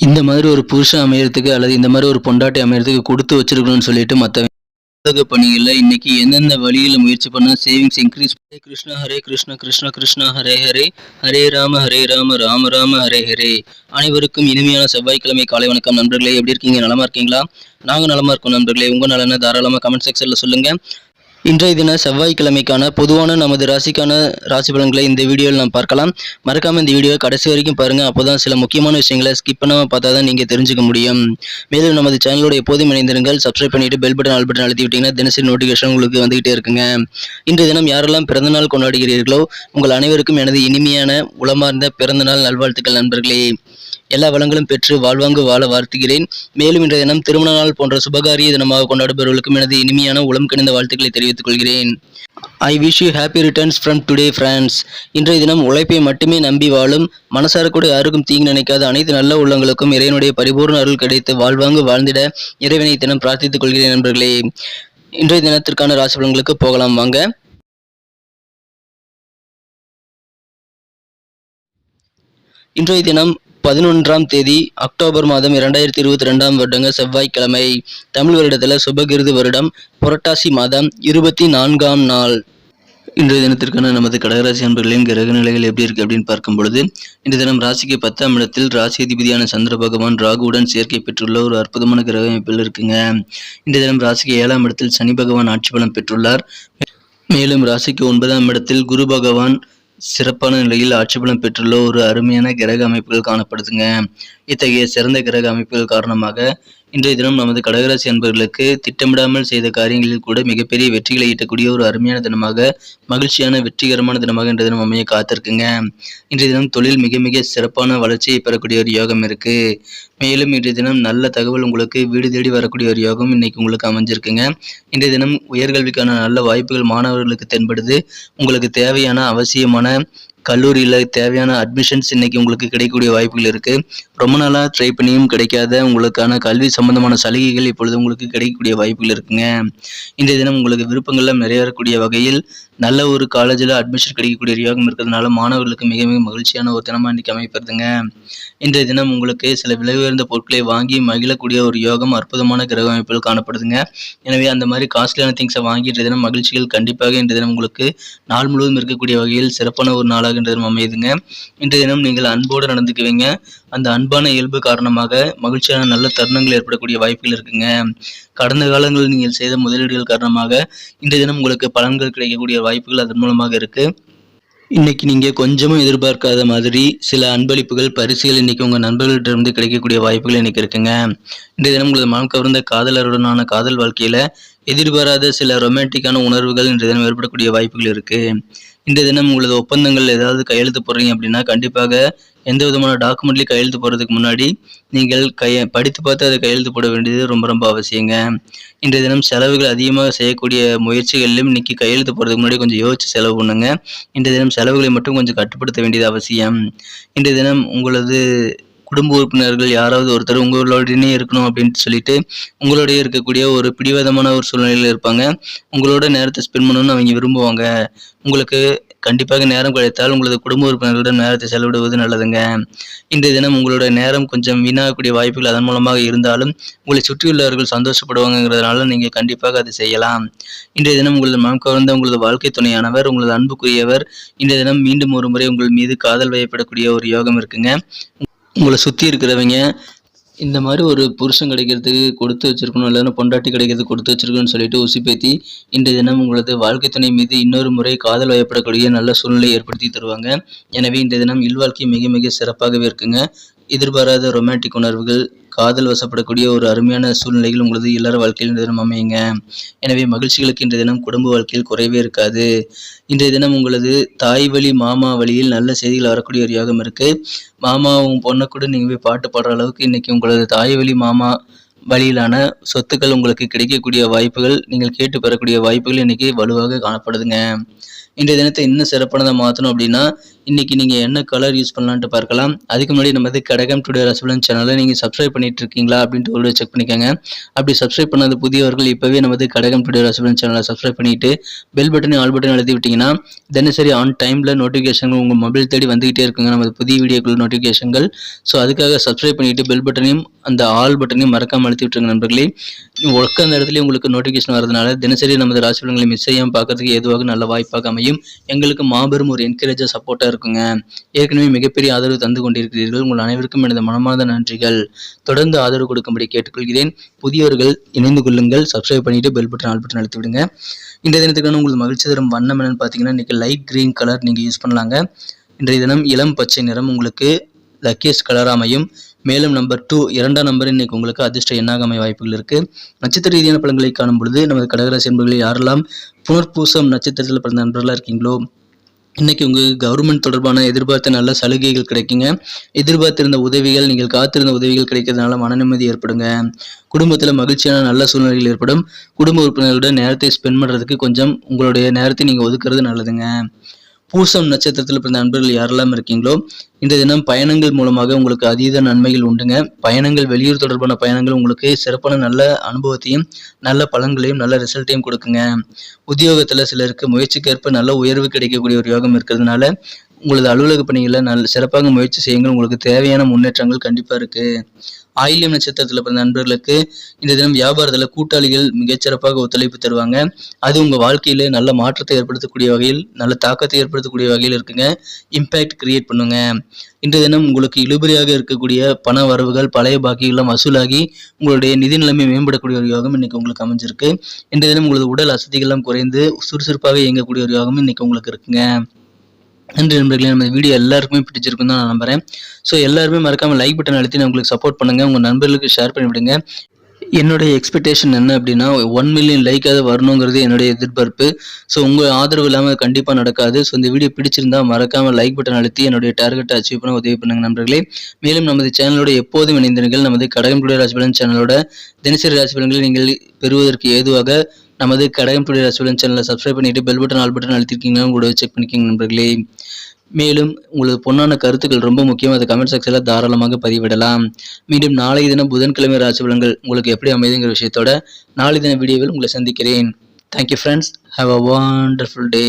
இந்த மாதிரி ஒரு புருஷன் அமையறதுக்கு அல்லது இந்த மாதிரி ஒரு பொண்டாட்டி அமையறதுக்கு கொடுத்து வச்சிருக்கணும்னு சொல்லிட்டு மற்ற உலக பணிகளில் இன்னைக்கு எந்தெந்த வழியில முயற்சி பண்ணால் சேவிங்ஸ் இன்க்ரீஸ் ஹரே கிருஷ்ணா ஹரே கிருஷ்ணா கிருஷ்ணா கிருஷ்ணா ஹரே ஹரே. ஹரே ராம ஹரே ராம ராம ராம ஹரே ஹரே. அனைவருக்கும் இனிமையான செவ்வாய்க்கிழமை காலை வணக்கம் நண்பர்களே. எப்படி இருக்கீங்க? நலமா இருக்கீங்களா? நாங்க நலமா இருக்கோம் நண்பர்களே. உங்க நலனை தாராளமா கமெண்ட் செக்ஷன்ல சொல்லுங்க. இன்றைய தின செவ்வாய்க்கிழமைக்கான பொதுவான நமது ராசிக்கான ராசி பலன்களை இந்த வீடியோவில் நாம் பார்க்கலாம். மறக்காம இந்த வீடியோ கடைசி வரைக்கும் பாருங்க. அப்போதான் சில முக்கியமான விஷயங்களை ஸ்கிப் பண்ணாமல் பார்த்தா தான் நீங்க தெரிஞ்சுக்க முடியும். மேலும் நமது சேனலோட எப்போதும் இணைந்திருங்கள். சப்ஸ்கிரைப் பண்ணிட்டு பெல் பட்டன் ஆல் பட்டன் அழுத்தி விட்டீங்கன்னா தினசரி நோட்டிஃபிகேஷன் உங்களுக்கு வந்துகிட்டே இருக்குங்க. இன்றைய தினம் யாரெல்லாம் பிறந்தநாள் கொண்டாடுகிறீர்களோ உங்கள் அனைவருக்கும் எனது இனிமையான உளமார்ந்த பிறந்தநாள் நல்வாழ்த்துக்கள் நண்பர்களே. எல்லா வளங்களும் பெற்று வாழ்வாங்கு வாழ வாழ்த்துகிறேன். மேலும் இன்றைய தினம் திருமண நாள் போன்ற சுபகாரிய தினமாக கொண்டாடுபவர்களுக்கும் எனது இனிமையான உளம் கிணிந்த வாழ்த்துக்களை தெரிவித்துக் கொள்கிறேன் I wish you happy returns from today friends இன்றைய தினம் உழைப்பை மட்டுமே நம்பி வாழும் மனசார கூட யாருக்கும் தீங்கு நினைக்காத அனைத்து நல்ல உள்ளங்களுக்கும் இறைவனுடைய பரிபூர்ண அருள் கிடைத்து வாழ்வாங்கு வாழ்ந்திட இறைவனை தினம் பிரார்த்தித்துக் கொள்கிறேன் நண்பர்களே. இன்றைய தினத்திற்கான ராசிபலன்களுக்கு போகலாம் வாங்க. இன்றைய தினம் பதினொன்றாம் தேதி அக்டோபர் மாதம் இரண்டாயிரத்தி இருபத்தி ரெண்டாம் வருடங்க செவ்வாய்க்கிழமை. தமிழ் வருடத்தில் சுபகிருது வருடம் புரட்டாசி மாதம் இருபத்தி நான்காம் நாள். இன்றைய தினத்திற்கான நமது கடகராசி அன்பர்களின் கிரக நிலைகள் எப்படி இருக்கு அப்படின்னு பார்க்கும் பொழுது இன்றைய தினம் ராசிக்கு பத்தாம் இடத்தில் ராசி அதிபதியான சந்திர பகவான் ராகுவுடன் சேர்க்கை பெற்றுள்ள ஒரு அற்புதமான கிரக அமைப்பில் இருக்குங்க. இன்றைய தினம் ராசிக்கு ஏழாம் இடத்தில் சனி பகவான் ஆட்சி பலம் பெற்றுள்ளார். மேலும் ராசிக்கு ஒன்பதாம் இடத்தில் குரு பகவான் சிறப்பான நிலையில் ஆட்சி பெற்றுள்ள ஒரு அருமையான கிரக அமைப்புகள் காணப்படுதுங்க. இத்தகைய சிறந்த கிரக அமைப்புகள் காரணமாக இன்றைய தினம் நமது கடகராசி அன்பர்களுக்கு திட்டமிடாமல் செய்த காரியங்களில் கூட மிகப்பெரிய வெற்றிகளை ஈட்டக்கூடிய ஒரு அருமையான தினமாக மகிழ்ச்சியான வெற்றிகரமான தினமாக இன்றைய தினம் அமைய காத்திருக்குங்க. இன்றைய தினம் தொழில் மிக மிக சிறப்பான வளர்ச்சியை பெறக்கூடிய ஒரு யோகம் இருக்கு. மேலும் இன்றைய தினம் நல்ல தகவல் உங்களுக்கு வீடு தேடி வரக்கூடிய ஒரு யோகம் இன்னைக்கு உங்களுக்கு அமைஞ்சிருக்குங்க. இன்றைய தினம் உயர்கல்விக்கான நல்ல வாய்ப்புகள் மாணவர்களுக்கு தென்படுது. உங்களுக்கு தேவையான அவசியமான கல்லூரியில் தேவையான அட்மிஷன்ஸ் இன்னைக்கு உங்களுக்கு கிடைக்கக்கூடிய வாய்ப்புகள் இருக்கு. ரொம்ப நாளாக ட்ரை பண்ணியும் கிடைக்காத உங்களுக்கான கல்வி சம்பந்தமான சலுகைகள் இப்பொழுது உங்களுக்கு கிடைக்கக்கூடிய வாய்ப்புகள் இருக்குங்க. இன்றைய தினம் உங்களுக்கு விருப்பங்கள்லாம் நிறைவேறக்கூடிய வகையில் நல்ல ஒரு காலேஜில் அட்மிஷன் கிடைக்கக்கூடிய யோகம் இருக்கிறதுனால மாணவர்களுக்கு மிக மிக மகிழ்ச்சியான ஒரு தினமாக இன்னைக்கு அமைப்படுதுங்க இன்றைய தினம் உங்களுக்கு சில விலை உயர்ந்த பொருட்களை வாங்கி மகிழக்கூடிய ஒரு யோகம் அற்புதமான கிரக அமைப்பில் காணப்படுதுங்க. எனவே அந்த மாதிரி காஸ்ட்லியான திங்ஸை வாங்கி இன்றைய தினம் மகிழ்ச்சிகள் கண்டிப்பாக இன்றைய தினம் உங்களுக்கு நாள் முழுவதும் இருக்கக்கூடிய வகையில் சிறப்பான ஒரு நாளாக இன்றைய தினம் அமையுதுங்க. இன்றைய தினம் நீங்கள் அன்போடு நடந்துக்குவீங்க. அந்த அன்பான இயல்பு காரணமாக மகிழ்ச்சியான நல்ல தருணங்கள் ஏற்படக்கூடிய வாய்ப்புகள் இருக்குங்க. கடந்த காலங்களில் நீங்கள் செய்த முதலீடுகள் காரணமாக இன்றைய தினம் உங்களுக்கு பலன்கள் கிடைக்கக்கூடிய வாய்ப்புகள் அதன் மூலமாக இருக்கு. இன்னைக்கு நீங்க கொஞ்சமும் எதிர்பார்க்காத மாதிரி சில அன்பளிப்புகள் பரிசுகள் இன்னைக்கு உங்க நண்பர்கள்ட்ட இருந்து கிடைக்கக்கூடிய வாய்ப்புகள் இன்னைக்கு இருக்குங்க. இன்றைய தினம் உங்களது மனம் கவர்ந்த காதலருடனான காதல் வாழ்க்கையில எதிர்பாராத சில ரொமான்டிக்கான உணர்வுகள் இன்றைய தினம் ஏற்படக்கூடிய வாய்ப்புகள் இருக்கு. இன்றைய தினம் உங்களது ஒப்பந்தங்கள் ஏதாவது கையெழுத்து போடுறீங்க அப்படின்னா கண்டிப்பாக எந்த விதமான டாக்குமெண்ட்லேயும் கையெழுத்து போடுறதுக்கு முன்னாடி நீங்கள் கைய படித்து பார்த்து அதை கையெழுத்து போட வேண்டியது ரொம்ப ரொம்ப அவசியங்க. இன்றைய தினம் செலவுகள் அதிகமாக செய்யக்கூடிய முயற்சிகளிலும் இன்னைக்கு கையெழுத்து போடுறதுக்கு முன்னாடி கொஞ்சம் யோசிச்சு செலவு பண்ணுங்க. இன்றைய தினம் செலவுகளை மட்டும் கொஞ்சம் கட்டுப்படுத்த வேண்டியது அவசியம். இன்றைய தினம் உங்களது குடும்ப உறுப்பினர்கள் யாராவது ஒருத்தர் உங்களோடனே இருக்கணும் அப்படின்ட்டு சொல்லிட்டு உங்களோடய இருக்கக்கூடிய ஒரு பிடிவாதமான ஒரு சூழ்நிலையில் இருப்பாங்க. உங்களோட நேரத்தை ஸ்பெண்ட் பண்ணணும்னு அவங்க விரும்புவாங்க. உங்களுக்கு கண்டிப்பாக நேரம் கிடைத்தால் உங்களது குடும்ப உறுப்பினர்களுடன் நேரத்தை செலவிடுவது நல்லதுங்க. இன்றைய தினம் உங்களுடைய நேரம் கொஞ்சம் வீணாகக்கூடிய வாய்ப்புகள் அதன் மூலமாக இருந்தாலும் உங்களை சுற்றியுள்ளவர்கள் சந்தோஷப்படுவாங்கிறதுனால நீங்கள் கண்டிப்பாக அதை செய்யலாம். இன்றைய தினம் உங்களது மனம் கவர்ந்த உங்களது வாழ்க்கை துணையானவர் உங்களது அன்புக்குரியவர் இன்றைய தினம் மீண்டும் ஒரு முறை உங்கள் மீது காதல் வயப்படக்கூடிய ஒரு யோகம் இருக்குங்க. உங்களை சுற்றி இருக்கிறவங்க இந்த மாதிரி ஒரு புருஷன் கிடைக்கிறதுக்கு கொடுத்து வச்சிருக்கணும் இல்லைன்னா பொண்டாட்டி கிடைக்கிறதுக்கு கொடுத்து வச்சிருக்கணும்னு சொல்லிட்டு உசிப்பேத்தி இன்றைய தினம் உங்களது வாழ்க்கை துணை மீது இன்னொரு முறை காதல் வயப்படக்கூடிய நல்ல சூழ்நிலை ஏற்படுத்தி தருவாங்க. எனவே இன்றைய தினம் இல்வாழ்க்கை மிக மிக சிறப்பாகவே இருக்குங்க. எதிர்பாராத ரொமான்டிக் உணர்வுகள் காதல் வசப்படக்கூடிய ஒரு அருமையான சூழ்நிலைகள் உங்களது இல்லற வாழ்க்கையில் இன்றைய தினம் அமையுங்க. எனவே மகிழ்ச்சிகளுக்கு இன்றைய தினம் குடும்ப வாழ்க்கையில் குறைவே இருக்காது. இன்றைய தினம் உங்களது தாய் வழி மாமா வழியில் நல்ல செய்திகள் வரக்கூடிய ஒரு யோகம் இருக்கு. மாமா உங்கள் பொண்ணை கூட நீங்க போய் பாட்டு பாடுற அளவுக்கு இன்னைக்கு உங்களது தாய் வழி மாமா வழியிலான சொத்துக்கள் உங்களுக்கு கிடைக்கக்கூடிய வாய்ப்புகள் நீங்கள் கேட்டு பெறக்கூடிய வாய்ப்புகள் இன்றைக்கி வலுவாக காணப்படுதுங்க. இன்றைய தினத்தை இன்னும் சிறப்பானதை மாற்றணும் அப்படின்னா இன்றைக்கி நீங்கள் என்ன கலர் யூஸ் பண்ணலான்ட்டு பார்க்கலாம். அதுக்கு முன்னாடி நமது கடகம் டுடே ரசபலன் சேனலை நீங்கள் சப்ஸ்கிரைப் பண்ணிட்டு இருக்கீங்களா அப்படின்ட்டு ஒரு செக் பண்ணிக்கோங்க. அப்படி சப்ஸ்கிரைப் பண்ணாத புதியவர்கள் இப்போவே நமது கடகம் டுடே ரசபலன் சேனலை சப்ஸ்கிரைப் பண்ணிவிட்டு பெல் பட்டனை ஆல் பட்டன் எழுதி விட்டிங்கன்னா தினசரி ஆன் டைமில் நோட்டிஃபிகேஷன்கள் உங்கள் மொபைல் தேடி வந்துகிட்டே இருக்குங்க. நமது புதிய வீடியோக்கள் நோட்டிஃபிகேஷன்கள் ஸோ அதுக்காக சப்ஸ்கிரைப் பண்ணிவிட்டு பெல் பட்டனையும் அந்த ஆல் பட்டனையும் மறக்காமல் அழுத்தி விட்டுருங்க நண்பர்களே ஒர்க் அந்த இடத்துல உங்களுக்கு நோட்டிஃபிகேஷன் வரதுனால தினசரி நமது ராசி பலன்களை மிஸ் செய்யாமல் பார்க்கறதுக்கு எதுவாக நல்ல வாய்ப்பாக அமையும். எங்களுக்கு மாபெரும் ஒரு என்கரேஜாக சப்போர்ட்டாக இருக்குங்க. ஏற்கனவே மிகப்பெரிய ஆதரவு தந்து கொண்டிருக்கிறீர்கள். உங்கள் அனைவருக்கும் எனது மனமார்ந்த நன்றிகள். தொடர்ந்து ஆதரவு கொடுக்கும்படி கேட்டுக்கொள்கிறேன். புதியவர்கள் இணைந்து கொள்ளுங்கள். சப்ஸ்கிரைப் பண்ணிட்டு பெல் பட்டன் ஆல் பட்டன் அழுத்தி விடுங்க இந்த தினத்துக்கான உங்களுக்கு மகிழ்ச்சி தரும் வண்ணம் என்னன்னு பார்த்தீங்கன்னா இன்றைக்கி லைட் கிரீன் கலர் நீங்கள் யூஸ் பண்ணலாங்க. இன்றைய தினம் இளம் பச்சை நிறம் உங்களுக்கு லக்கியஸ்ட் கலராக அமையும். மேலும் நம்பர் டூ இரண்டாம் நம்பர் இன்னைக்கு உங்களுக்கு அதிர்ஷ்ட எண்ணாக அமைய வாய்ப்புகள் இருக்கு. நட்சத்திர ரீதியான பலன்களை காணும் பொழுது நமது கடகராசி என்பர்களில் யாரெல்லாம் புனர்பூசம் நட்சத்திரத்தில் பிறந்த நண்பர்களாக இருக்கீங்களோ இன்றைக்கி உங்களுக்கு கவர்மெண்ட் தொடர்பான எதிர்பார்த்த நல்ல சலுகைகள் கிடைக்குங்க. எதிர்பார்த்திருந்த உதவிகள் நீங்கள் காத்திருந்த உதவிகள் கிடைக்கிறதுனால மன நிம்மதி ஏற்படுங்க. குடும்பத்தில் மகிழ்ச்சியான நல்ல சூழ்நிலைகள் ஏற்படும். குடும்ப உறுப்பினர்களுடன் நேரத்தை ஸ்பெண்ட் பண்ணுறதுக்கு கொஞ்சம் உங்களுடைய நேரத்தை நீங்கள் ஒதுக்குறது நல்லதுங்க. பூசம் நட்சத்திரத்தில் பிறந்த நண்பர்கள் யாரெல்லாம் இருக்கீங்களோ இந்த தினம் பயணங்கள் மூலமாக உங்களுக்கு அதீத நன்மைகள் உண்டுங்க. பயணங்கள் வெளியூர் தொடர்பான பயணங்கள் உங்களுக்கு சிறப்பான நல்ல அனுபவத்தையும் நல்ல பலன்களையும் நல்ல ரிசல்ட்டையும் கொடுக்குங்க. உத்தியோகத்தில் சிலருக்கு முயற்சிக்கேற்ப நல்ல உயர்வு கிடைக்கக்கூடிய ஒரு யோகம் இருக்கிறதுனால உங்களது அலுவலக பணிகளை நல்ல சிறப்பாக முயற்சி செய்யுங்கள். உங்களுக்கு தேவையான முன்னேற்றங்கள் கண்டிப்பாக இருக்குது ஆயில்யம் நட்சத்திரத்தில் பிறந்த நண்பர்களுக்கு இந்த தினம் வியாபாரத்தில் கூட்டாளிகள் மிகச்சிறப்பாக ஒத்துழைப்பு தருவாங்க. அது உங்கள் வாழ்க்கையில் நல்ல மாற்றத்தை ஏற்படுத்தக்கூடிய வகையில் நல்ல தாக்கத்தை ஏற்படுத்தக்கூடிய வகையில் இருக்குங்க. இம்பேக்ட் கிரியேட் பண்ணுங்க. இன்றைய தினம் உங்களுக்கு இழுபறியாக இருக்கக்கூடிய பண வரவுகள் பழைய பாக்கியெல்லாம் வசூலாகி உங்களுடைய நிதி நிலைமை மேம்படக்கூடிய ஒரு யோகம் இன்னைக்கு உங்களுக்கு அமைஞ்சிருக்கு. இன்றைய தினம் உங்களது உடல் அசதிகள்லாம் குறைந்து சுறுசுறுப்பாக இயங்கக்கூடிய ஒரு யோகம் இன்னைக்கு உங்களுக்கு இருக்குங்க. நன்றி நண்பர்களே நம்ம வீடியோ எல்லாருக்குமே பிடிச்சிருக்கும் தான் நான் நம்புறேன். ஸோ எல்லாருமே மறக்காமல் லைக் பட்டன் அழுத்தி நான் உங்களுக்கு சப்போர்ட் பண்ணுங்க. உங்கள் நண்பர்களுக்கு ஷேர் பண்ணிவிடுங்க. என்னுடைய எக்ஸ்பெக்டேஷன் என்ன அப்படின்னா ஒன் மில்லியன் லைக்காவது வரணுங்கிறது என்னுடைய எதிர்பார்ப்பு. ஸோ உங்கள் ஆதரவு இல்லாமல் கண்டிப்பாக நடக்காது. ஸோ இந்த வீடியோ பிடிச்சிருந்தா மறக்காமல் லைக் பட்டன் அழுத்தி என்னுடைய டார்கெட்டை அச்சீவ் பண்ண உதவி பண்ணுங்க நண்பர்களே. மேலும் நமது சேனலோட எப்போதும் இணைந்தீர்கள் நமது கடகம் டுடே ராசிபலன் சேனலோட தினசரி ராசிபலன்களை நீங்கள் பெறுவதற்கு ஏதுவாக நமது கடகம் டுடே ரசூலன் சேனலை சப்ஸ்கிரைப் பண்ணிவிட்டு பெல் பட்டன் ஆல் பட்டன் அழுத்திருக்கீங்க. கூட செக் பண்ணிக்கோங்க நண்பர்களே. மேலும் உங்களது பொன்னான கருத்துக்கள் ரொம்ப முக்கியம். அது கமெண்ட் செக்ஷனில் தாராளமாக பதிவிடலாம். மீண்டும் நாளை தினம் புதன்கிழமை ராசி பலன்கள் உங்களுக்கு எப்படி அமைதுங்கிற விஷயத்தோட நாளை தின வீடியோவில் உங்களை சந்திக்கிறேன். Thank you friends have a wonderful day